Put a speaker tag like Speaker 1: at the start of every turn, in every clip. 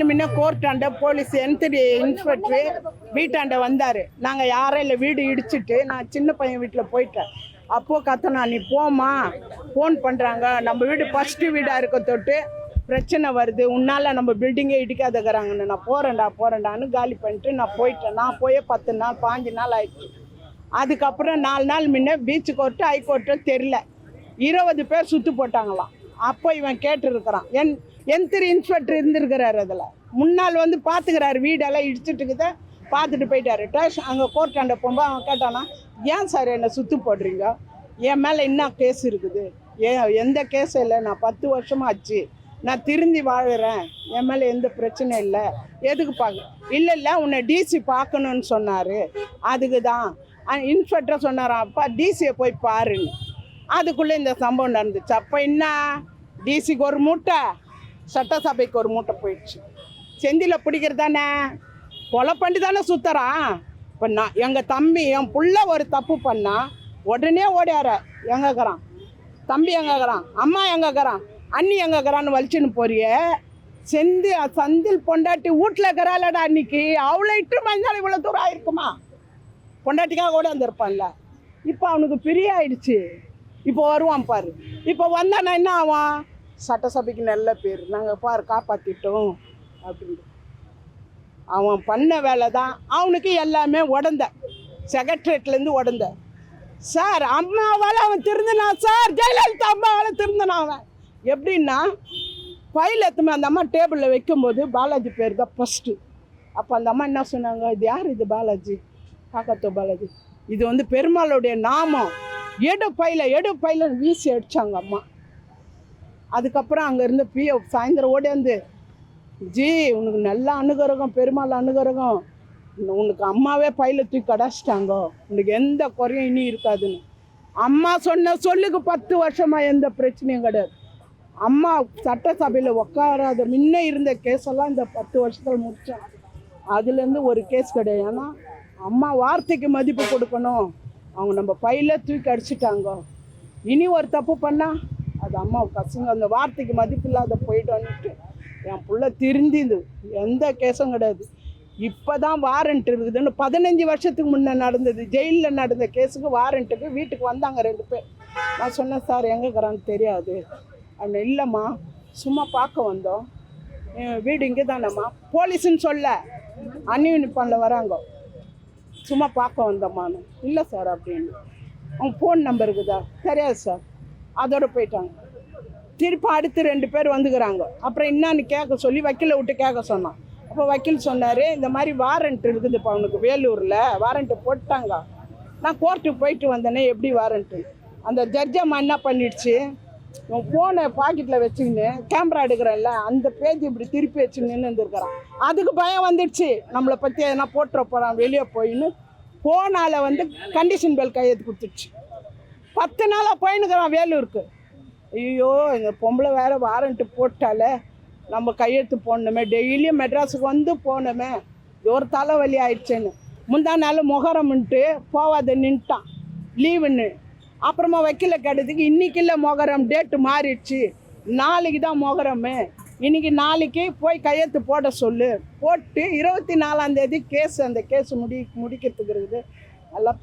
Speaker 1: நாள் முன்ன கோர்ட்டாண்ட police என்த்ரி inspector வீட்டாண்ட வந்தார். நாங்கள் யாரும் இல்லை வீடு இடிச்சிட்டு நான் சின்ன பையன் வீட்டில் போயிட்டேன். அப்போது கத்தனா நீ போம்மா ஃபோன் பண்ணுறாங்க நம்ம வீடு ஃபஸ்ட்டு வீடாக இருக்க தொட்டு பிரச்சனை வருது. உன்னால் நம்ம பில்டிங்கே இடிக்காதக்கிறாங்கன்னு நான் போகிறேன்டா போகிறேன்டான்னு காலி பண்ணிட்டு நான் போயிட்டேன். நான் போயே பத்து நாள் பாஞ்சு நாள் ஆயிடுச்சு. அதுக்கப்புறம் நாலு நாள் முன்ன பீச் கோர்ட்டு ஹைகோர்ட்டு தெரில. இருபது பேர் சுற்று போட்டாங்களாம். அப்போ இவன் கேட்டுருக்கிறான் என் எந்திரி இன்ஸ்பெக்டர் இருந்திருக்கிறார் அதில். முன்னால் வந்து பார்த்துக்கிறாரு வீடெல்லாம் இடிச்சிட்டுக்குத பார்த்துட்டு போயிட்டாரு. டேஷன் அங்கே கோர்ட்டாண்ட போகும்போது அவன் கேட்டானா ஏன் சார் என்னை சுற்று போடுறீங்க? என் மேலே என்ன கேஸ் இருக்குது? ஏன் எந்த கேஸும் இல்லை. நான் பத்து வருஷமாக ஆச்சு. நான் திருந்தி வாழுறேன். என் மேலே எந்த பிரச்சனையும் இல்லை. எதுக்கு பார்க்க இல்லை இல்லை. உன்னை டிசி பார்க்கணுன்னு சொன்னார். அதுக்கு தான். இன்ஸ்பெக்டர் சொன்னாராம் அப்பா டிசியை போய் பாருன்னு. அதுக்குள்ளே இந்த சம்பவம் நடந்துச்சு. அப்போ என்ன? டிசிக்கு ஒரு மூட்டை? சட்டசபைக்கு ஒரு மூட்டை போயிடுச்சு. செந்தியில் பிடிக்கிறது தானே கொலை பண்ணி தானே சுற்றுறான் இப்போ நான் எங்கள் தம்பி என் புள்ள ஒரு தப்பு பண்ணால் உடனே ஓடியார. எங்கக்கிறான் தம்பி எங்கக்கிறான் அம்மா எங்கக்கிறான் அண்ணி எங்கக்கிறான்னு வலிச்சுன்னு போறியே. செந்தி சந்தில் பொண்டாட்டி வீட்டில் இருக்கிறாளடா அன்னைக்கு. அவ்வளோ இட்டு மஞ்சள் இவ்வளோ தூரம் ஆயிருக்குமா? பொண்டாட்டிக்காக கூட வந்திருப்பான்ல. இப்போ அவனுக்கு பிரிய ஆயிடுச்சு இப்போ வருவான் பாரு. இப்போ வந்தானா என்ன ஆவான்? சட்டசபைக்கு நல்ல பேர். நாங்கள் பார் காப்பாற்றிட்டோம் அப்படின்னு. அவன் பண்ண வேலை தான். அவனுக்கு எல்லாமே உடந்த. செக்ரட்டரியேட்லேருந்து உடந்த. சார் அம்மாவால் அவன் திருந்தினான். சார் ஜெயலலிதா அம்மாவால் திருந்தினான் அவன். எப்படின்னா ஃபைல் எத்துமே அந்த அம்மா டேபிளில் வைக்கும்போது பாலாஜி பேர் தான் ஃபஸ்ட்டு அப்போ அந்த அம்மா என்ன சொன்னாங்க? இது யார்? இது பாலாஜி? காக்கத்தோ பாலாஜி. இது வந்து பெருமாளுடைய நாமம். எடு பையில எடு பையில வீசி அடிச்சாங்க அம்மா. அதுக்கப்புறம் அங்கேருந்து பிஎஃப் பிஓ சாயந்தரம் ஓடியாந்து ஜி உனக்கு நல்ல அனுகிரகம் பெருமாள் அனுகிரகம். உனக்கு அம்மாவே பையில தூக்கி அடைச்சிட்டாங்க உனக்கு எந்த குறையும் இனி இருக்காதுன்னு. அம்மா சொன்ன சொல்லுக்கு பத்து வருஷமாக எந்த பிரச்சனையும் கிடையாது. அம்மா சட்டசபையில் உட்காராத முன்ன இருந்த கேஸெல்லாம் இந்த பத்து வருஷத்தில் முடித்தோம் அதுலேருந்து ஒரு கேஸ் கிடையாது. ஏன்னா அம்மா வார்த்தைக்கு மதிப்பு கொடுக்கணும். அவங்க நம்ம பையில தூக்கி அடிச்சிட்டாங்க. இனி ஒரு தப்பு பண்ணால் அது அம்மா பசங்க அந்த வார்த்தைக்கு மதிப்பு இல்லாத போயிட்டோன்னுட்டு என் பிள்ளை திருந்திது. எந்த கேஸும் கிடையாது. இப்போ தான் வாரண்ட் இருக்குதுன்னு பதினஞ்சு வருஷத்துக்கு முன்னே நடந்தது ஜெயிலில் நடந்த கேஸுக்கு வாரண்ட்டுக்கு வீட்டுக்கு வந்தாங்க ரெண்டு பேர். நான் சொன்னேன் சார் எங்கே இருக்கிறான்னு தெரியாது. அப்படின்னு இல்லைம்மா சும்மா பார்க்க வந்தோம். என் வீடு இங்கே தானேம்மா போலீஸுன்னு சொல்ல அன்யூனிஃபார்மில் வராங்க. சும்மா பார்க்க வந்தோம்மான்னு. இல்லை சார் அப்படின்னு. அவங்க ஃபோன் நம்பர் இருக்குதா? தெரியாது சார். அதோட போயிட்டாங்க. திருப்பி அடுத்து ரெண்டு பேர் வந்துக்கிறாங்க. அப்புறம் என்னன்னு கேட்க சொல்லி வக்கீலை விட்டு கேட்க சொன்னான். அப்போ வக்கீல் சொன்னார் இந்த மாதிரி வாரண்ட் இருக்குதுப்பா அவனுக்கு வேலூரில் வாரண்ட்டு போட்டாங்க. நான் கோர்ட்டுக்கு போயிட்டு வந்தேனே எப்படி வாரண்ட்டு அந்த ஜட்ஜம்மா என்ன பண்ணிடுச்சு? உன் ஃபோனை பாக்கெட்டில் வச்சுக்கின்னு கேமரா எடுக்கிறேன்ல அந்த பேஜ் இப்படி திருப்பி வச்சுக்கின்னு நின்று அதுக்கு பயம் வந்துடுச்சு. நம்மளை பற்றி எதனா போட்டுற போகிறான் வெளியே போயின்னு. ஃபோனால் வந்து கண்டிஷன் பெல் கையெழுத்து கொடுத்துடுச்சு. பத்து நாளாக போயின்னுக்குறான் வேலூருக்கு. ஐயோ இந்த பொம்பளை வேற வாரண்ட்டு போட்டாலே நம்ம கையெழுத்து போடணுமே. டெய்லியும் மெட்ராஸுக்கு வந்து போகணுமே. ஒரு தலைவலி ஆயிடுச்சேன்னு. முந்தா நாள் முகரம்ன்ட்டு போவாத நின்ட்டான். லீவுன்னு. அப்புறமா வக்கீல கேட்டதுக்கு இன்றைக்கி இல்லை மொகரம் டேட்டு மாறிடுச்சு. நாளைக்கு தான் மொகரமு. இன்றைக்கி நாளைக்கு போய் கையெழுத்து போட சொல்லு. போட்டு இருபத்தி நாலாம் தேதி கேஸ் அந்த கேஸ் முடி முடிக்கிறதுக்கு இருக்குது.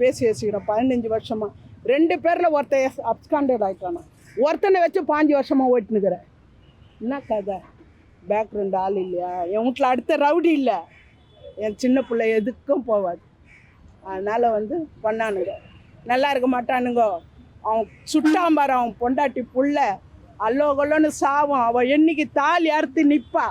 Speaker 1: பேசி வச்சுக்கிறோம் பதினஞ்சு வருஷமாக ரெண்டு பேரில் ஒருத்தன் அப்ஸ்காண்டட் ஆகிட்டானா ஒருத்தனை வச்சு பாஞ்சு வருஷமாக ஓட்டினுக்கிறேன். என்ன கதை? பேக்ரவுண்ட் ஆள் இல்லையா? என் வீட்டில் அடுத்த ரவுடி இல்லை. என் சின்ன பிள்ளை எதுக்கும் போவாது. அதனால் வந்து பண்ணானுங்க. நல்லா இருக்க மாட்டானுங்க. அவன் சுட்டாம்பார் அவன் பொண்டாட்டி புள்ள. அல்லோ கொல்லோன்னு சாவும். அவன் என்னைக்கு தாலி அறுத்து நிற்பா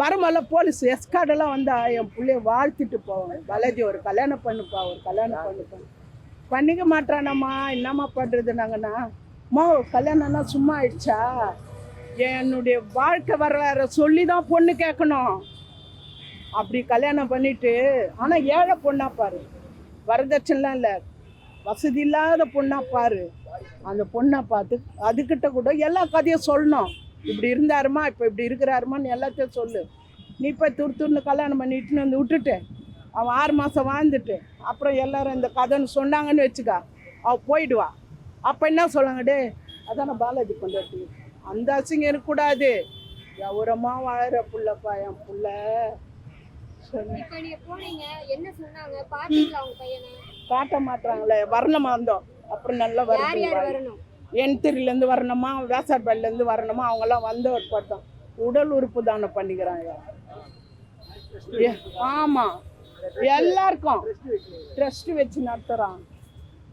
Speaker 1: வருமல்ல போலீஸ் எஸ்கார்டெல்லாம் வந்தா என் பிள்ளைய வாழ்த்திட்டு போவான் பாலாஜி ஒரு கல்யாணம் பண்ணுப்பா ஒரு கல்யாணம் பண்ணுப்பா. பண்ணிக்க மாட்டானம்மா என்னம்மா பண்ணுறது நாங்கண்ணா? அம்மா கல்யாணம்னா சும்மா ஆயிடுச்சா? என்னுடைய வாழ்க்கை வரலாற சொல்லி தான் பொண்ணு கேட்கணும். அப்படி கல்யாணம் பண்ணிட்டு ஆனால் ஏழை பொண்ணா பாரு. வரதட்சணைலாம் இல்லை. வசதி இல்லாத பொண்ணா பாரு. அந்த பொண்ணை பார்த்து அதுக்கிட்ட கூட எல்லா கதையும் சொல்லணும். இப்படி இருந்தாருமா இப்போ இப்படி இருக்கிறாருமான்னு எல்லாத்தையும் சொல்லு. நீ போய் துரு துருன்னு கல்யாணம் பண்ணிட்டுன்னு வந்து விட்டுட்டேன் அவன் ஆறு மாதம் வாழ்ந்துட்டு அப்புறம் எல்லாரும் இந்த கதைன்னு சொன்னாங்கன்னு வச்சுக்கா அவள் போயிடுவா. அப்போ என்ன சொல்லுங்க டே அதான பாலாஜி கொண்டாட்டி? அந்த அசிங்கம் இருக்கக்கூடாது கௌரவமா வாழற புள்ளப்பா என் புள்ள. காட்ட மாட்டாங்களே வரணுமா வந்தோம் அப்புறம் நல்லா
Speaker 2: வரணும்
Speaker 1: என்திரிலேருந்து வரணுமா? வேசார்பாடிலேருந்து வரணுமா அவங்கெல்லாம் வந்த ஒரு பட்டம். உடல் உறுப்பு தானம் பண்ணிக்கிறாங்க. ஏ- ஆமா எல்லாருக்கும். ட்ரஸ்ட் வச்சு நடத்துகிறான்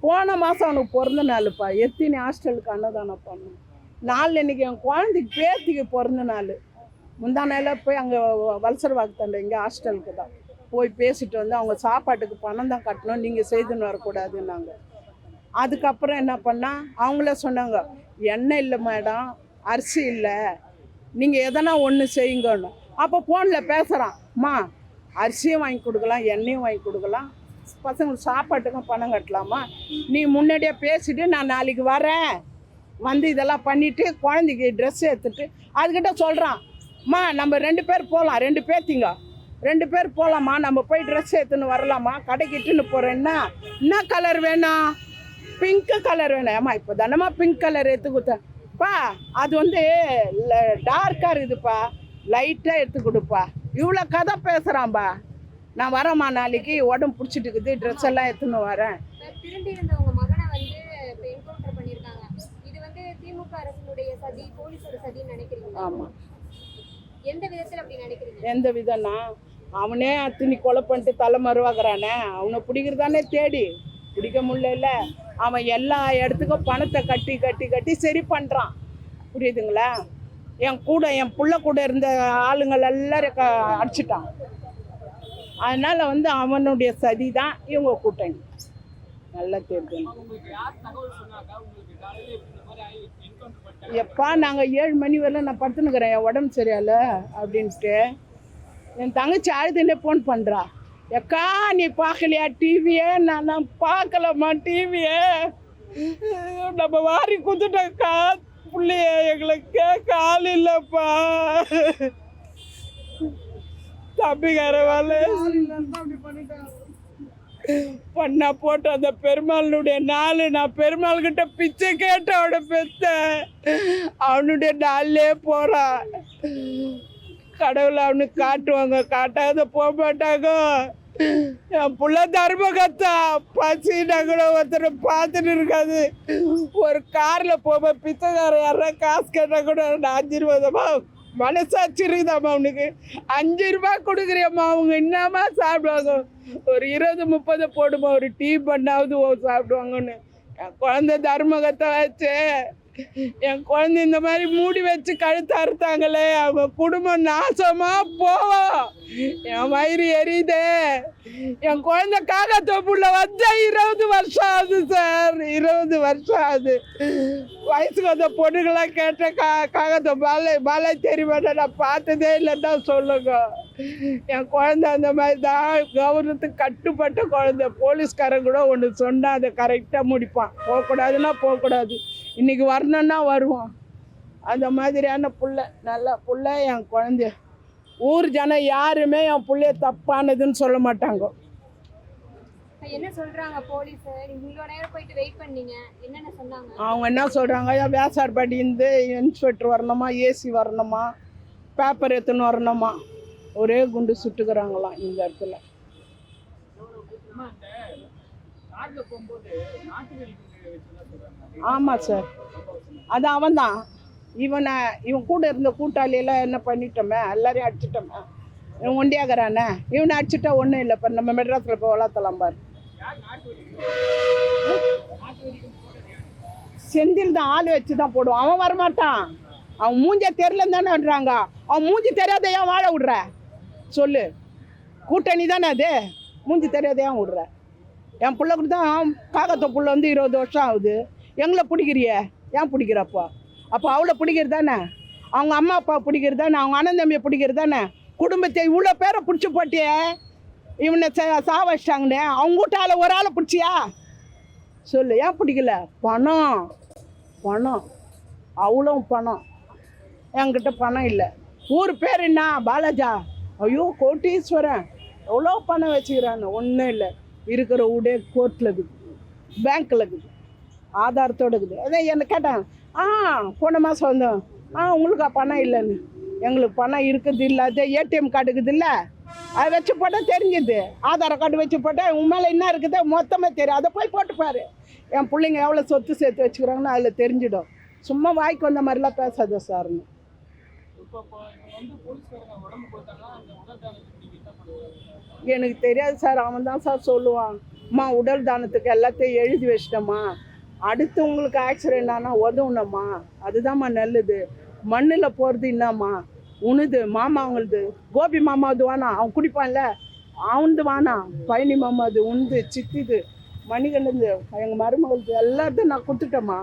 Speaker 1: போன மாதம் அவனுக்கு பிறந்த நாளுப்பா. எத்தினி ஹாஸ்டலுக்கு அன்னதானம் பண்ணணும் நாள் இன்னைக்கு என் குழந்தைக்கு பேத்திக்கு பிறந்த நாள். முந்தா நாளில் போய் அங்கே வல்சர் வாக்குத்தண்டை இங்கே ஹாஸ்டலுக்கு தான். போய் பேசிட்டு வந்து அவங்க சாப்பாட்டுக்கு பணம் தான் கட்டணும். நீங்கள் செய்துன்னு வரக்கூடாதுன்னாங்க. அதுக்கப்புறம் என்ன பண்ணால் அவங்களே சொன்னாங்க எண்ணெய் இல்லை மேடம் அரிசி இல்லை. நீங்கள் எதனா ஒன்று செய்யுங்கன்னு. அப்போ ஃபோனில் பேசுகிறான் அம்மா அரிசியும் வாங்கி கொடுக்கலாம் எண்ணெயும் வாங்கி கொடுக்கலாம். பசங்களுக்கு சாப்பாட்டுக்கும் பணம் கட்டலாமா? நீ முன்னாடியே பேசிட்டு நான் நாளைக்கு வரேன். வந்து இதெல்லாம் பண்ணிவிட்டு குழந்தைக்கு ட்ரெஸ் எடுத்துட்டு அதுக்கிட்ட சொல்கிறான் அம்மா நம்ம ரெண்டு பேர் போகலாம் ரெண்டு பேர்த்திங்க ரெண்டு பேர் போகலாமா நம்ம போய் ட்ரெஸ் எடுத்துன்னு வரலாமா? கடைக்கு இட்டுன்னு போகிறேன்னா என்ன? கலர் வேணும் பிங்க்கு கலர் வேணும் ஏமா இப்போ தானம்மா பிங்க் கலர் எடுத்து கொடுத்தேன்ப்பா அது வந்து டார்க்காக இருக்குதுப்பா. லைட்டாக எடுத்து கொடுப்பா. இவ்வளோ கதை பேசுகிறான்பா நான் வரேம்மா நாளைக்கு உடம்பு பிடிச்சிட்டு இருக்குது ட்ரெஸ் எல்லாம் எடுத்துன்னு வரேன்.
Speaker 2: இப்ப திரும்பி இருந்த உங்க மகனை வந்து இப்ப என்கவுண்டர் பண்ணிருக்காங்க இது வந்து திமுக அரசினுடைய சதி போலீஸோட சதின்னு நினைக்கிறீங்களா?
Speaker 1: ஆமாம்
Speaker 2: எந்த விதத்துல அப்படி நினைக்கிறீங்க?
Speaker 1: எந்த விதம்னா அவனே அத்தினி கொலை பண்ணிட்டு தலை மறுவாக்குறானே அவனை பிடிக்கிறதானே தேடி. பிடிக்க முடியல. அவன் எல்லா இடத்துக்கும் பணத்தை கட்டி கட்டி கட்டி சரி பண்ணுறான் புரியுதுங்களா? என் கூட என் புள்ள கூட இருந்த ஆளுங்கள் எல்லாரும் க அடிச்சிட்டான். அதனால் வந்து அவனுடைய சதி தான் இவங்க கூட்டணி. நல்லா தெரிஞ்சு எப்பா நாங்கள் ஏழு மணி வரல நான் படுத்துனுக்குறேன் என் உடம்பு சரியால அப்படின்ட்டு. என் தங்கச்சி அழுதுன்னே ஃபோன் பண்ணுறா எக்கா நீ பார்க்கலையா டிவியே நான் நான் பார்க்கலம்மா டிவியே நம்ம வாரி குத்துட்டக்கா புள்ளைய எங்களை கால் இல்லப்பா இல்லைப்பா. தம்பிக்கார பண்ணா போட்டு அந்த பெருமாளுடைய நாள் நான் பெருமாள் கிட்ட பிச்சை கேட்ட அவனை பெத்த அவனுடைய நாள்லே போறான் கடவுளை அவனுக்கு காட்டுவாங்க. காட்டாத போக மாட்டாங்க. என் புள்ள தர்மகத்தா பசி கூட ஒருத்தர் பார்த்துட்டு இருக்காது. ஒரு காரில் போகும்போது பிச்சைக்காரன் யாரா காசு கேட்டால் கூட நான் அஞ்சு ரூபாதம்மா மனசாட்சி இருக்குதாம்மா அவனுக்கு. அஞ்சு ரூபா கொடுக்குறியம்மா அவங்க என்னம்மா சாப்பிடுவாங்க? ஒரு இருபது முப்பது போடுமா ஒரு டீ பண்ணாவது ஓ சாப்பிடுவாங்கன்னு. என் குழந்தை தர்மகத்தை வச்சு என் குழந்தை இந்த மாதிரி மூடி வச்சு கழுத்து அறுத்தாங்களே அவங்க குடும்பம் நாசமா போவோம் என் வயிறு எரியுதே. என் குழந்தை காகத்தோப்புள்ள வந்த இருபது வருஷம் ஆகுது சார் இருபது வருஷம் ஆகுது. வயசுக்கு வந்த பொண்ணுங்களாம் கேட்ட கா காக்கா பாலை பாலை தெரியுமா நான் பார்த்ததே இல்லைன்னா தான் சொல்லுங்க. என் குழந்தை அந்த மாதிரி தான் கவர்னத்துக்கு கட்டுப்பட்ட குழந்தை. போலீஸ்காரன் கூட ஒன்று சொன்னால் அதை கரெக்டாக முடிப்பான். போகக்கூடாதுன்னா போகக்கூடாது. இன்னைக்கு வரணும்னா வருவான் அந்த மாதிரியான புள்ள நல்ல புள்ள என் குழந்தைய ஊர் ஜனம் யாருமே என் புள்ளைய தப்பானதுன்னு சொல்ல மாட்டாங்க.
Speaker 2: என்ன சொல்றாங்க போலீஸ்? நேரம் போயிட்டு வெயிட் பண்ணீங்க. என்னென்ன சொன்னாங்க?
Speaker 1: அவங்க என்ன சொல்கிறாங்க வேசார்பாடி இருந்து இன்ஸ்பெக்டர் வரணுமா? ஏசி வரணுமா? பேப்பர் எடுத்துன்னு வரணுமா? ஒரே குண்டு சுட்டுக்கிறாங்களாம் இந்த இடத்துல. ஆமாம் சார் அது அவன்தான். இவனை இவன் கூட இருந்த கூட்டாளியெல்லாம் என்ன பண்ணிட்டோமே? எல்லாரையும் அடிச்சிட்டோமே. இவன் ஒண்டியாகிறானே? இவனை அடிச்சிட்டா ஒன்றும் இல்லை இப்போ நம்ம மெட்ராஸில் போய் வளர்த்தலாம் பாரு. செந்தில் தான் ஆள் வச்சு தான் போடுவான். அவன் வரமாட்டான். அவன் மூஞ்ச தெரியலன்னு தானேன்றாங்க அவன் மூஞ்சி தெரியாத ஏன் வாழ விடுற? சொல்லு. கூட்டணி தானே அது. மூஞ்சி தெரியாத ஏன் விடுற? என் பிள்ளை தான் காகத்தை புள்ள வந்து இருபது வருஷம் ஆகுது. எங்களை பிடிக்கிறிய? ஏன் பிடிக்கிறப்போ? அப்போ அவளை பிடிக்கிறது தானே? அவங்க அம்மா அப்பா பிடிக்கிறது தானே? அவங்க அண்ணன் தம்பியை பிடிக்கிறது தானே? குடும்பத்தை இவ்வளோ பேரை பிடிச்சி போட்டியே? இவனை சா- சா அவங்க வீட்டால ஒரு ஆளை பிடிச்சியா? சொல்லு. ஏன் பிடிக்கல? பணம். பணம். அவ்வளோ பணம். என்கிட்ட பணம் இல்லை. ஊர் பேர் என்ன? பாலாஜா. ஐயோ கோட்டீஸ்வரன். எவ்வளோ பணம் வச்சுக்கிறான்னு? ஒன்றும் இல்லை. இருக்கிற வீடே கோர்ட்டில் இருக்குது. பேங்க்கில் இருக்குது. ஆதாரத்தோடு இருக்குது. அதே என்ன கேட்டேன்? ஆ போன மாதம் வந்தோம். ஆ உங்களுக்கு பணம் இல்லைன்னு. எங்களுக்கு பணம் இருக்குது இல்லாத ஏடிஎம் கார்டு இருக்குது இல்லை. அதை வச்சு போட்டால் தெரிஞ்சுது. ஆதார் கார்டு வச்சு போட்டால் உன் மேலே என்ன இருக்குது மொத்தமாக தெரியும். அதை போய் போட்டுப்பாரு என் பிள்ளைங்க எவ்வளோ சொத்து சேர்த்து வச்சுக்கிறாங்கன்னு அதில் தெரிஞ்சிடும். சும்மா வாய்க்கு வந்த மாதிரிலாம் பேசாத சார்னு. எனக்கு தெரியாது சார். அவன் தான் சார் சொல்லுவான். அம்மா உடல் தானத்துக்கு எல்லாத்தையும் எழுதி வச்சிட்டம்மா. அடுத்து உங்களுக்கு ஆக்சிடென்ட் ஆனால் உதவுனம்மா. அதுதாம்மா நல்லது. மண்ணில் போகிறது என்னம்மா? உணுது மாமா அவங்களது கோபி மாமாவது வானா? அவன் குடிப்பான்ல. அவனது வானா? பழனி மாமாது உண்டு சித்திது மணிகண்டது எங்கள் மருமகளுக்கு எல்லாத்தையும் நான் கொடுத்துட்டேம்மா.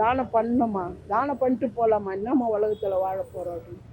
Speaker 1: தானம் பண்ணம்மா. தானம் பண்ணிட்டு போகலாமா என்னம்மா உலகத்தில் வாழ போகிறோம்